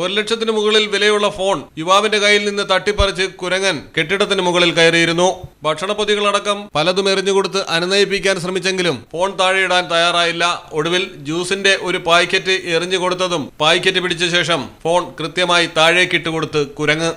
ഒരു ലക്ഷത്തിന് മുകളിൽ വിലയുള്ള ഫോൺ യുവാവിന്റെ കയ്യിൽ നിന്ന് തട്ടിപ്പറിച്ച് കുരങ്ങൻ കെട്ടിടത്തിന് മുകളിൽ കയറിയിരുന്നു. ഭക്ഷണപ്പൊതികളടക്കം പലതും എറിഞ്ഞുകൊടുത്ത് അനുനയിപ്പിക്കാൻ ശ്രമിച്ചെങ്കിലും ഫോൺ താഴെയിടാൻ തയ്യാറായില്ല. ഒടുവിൽ ജ്യൂസിന്റെ ഒരു പായ്ക്കറ്റ് എറിഞ്ഞു കൊടുത്തതും പായ്ക്കറ്റ് പിടിച്ച ശേഷം ഫോൺ കൃത്യമായി താഴേക്കിട്ട് കൊടുത്ത് കുരങ്ങ്.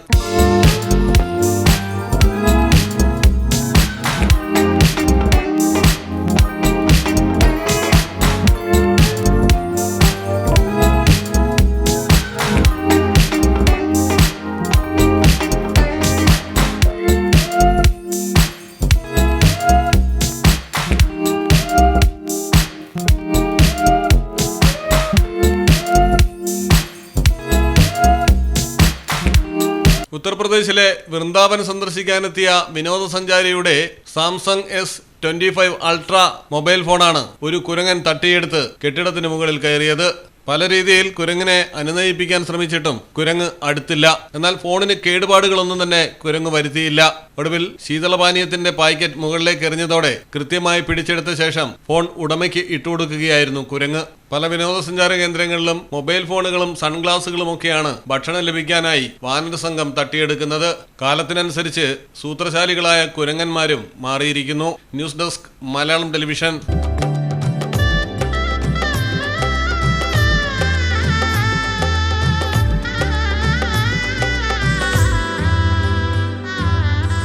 ഉത്തർപ്രദേശിലെ വൃന്ദാവൻ സന്ദർശിക്കാനെത്തിയ വിനോദസഞ്ചാരിയുടെ Samsung S twenty five ultra mobile ഫോണാണ് ഒരു കുരങ്ങൻ തട്ടിയെടുത്ത് കെട്ടിടത്തിന് മുകളിൽ കയറിയത്. പല രീതിയിൽ കുരങ്ങിനെ അനുനയിപ്പിക്കാൻ ശ്രമിച്ചിട്ടും കുരങ്ങ് അടുത്തില്ല. എന്നാൽ ഫോണിന് കേടുപാടുകളൊന്നും തന്നെ കുരങ്ങ് വരുത്തിയില്ല. ഒടുവിൽ ശീതളപാനീയത്തിന്റെ പാക്കറ്റ് മുകളിലേക്ക് എറിഞ്ഞതോടെ കൃത്യമായി പിടിച്ചെടുത്ത ശേഷം ഫോൺ ഉടമയ്ക്ക് ഇട്ടുകൊടുക്കുകയായിരുന്നു കുരങ്ങ്. പല വിനോദസഞ്ചാര കേന്ദ്രങ്ങളിലും മൊബൈൽ ഫോണുകളും സൺഗ്ലാസുകളും ഒക്കെയാണ് ഭക്ഷണം ലഭിക്കാനായി വാനര സംഘം തട്ടിയെടുക്കുന്നത്. കാലത്തിനനുസരിച്ച് സൂത്രശാലികളായ കുരങ്ങന്മാരും മാറിയിരിക്കുന്നു. News desk Malayalam television.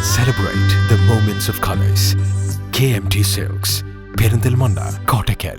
Celebrate the moments of colors. KMT Silks. Perindal Manna, Kottakel.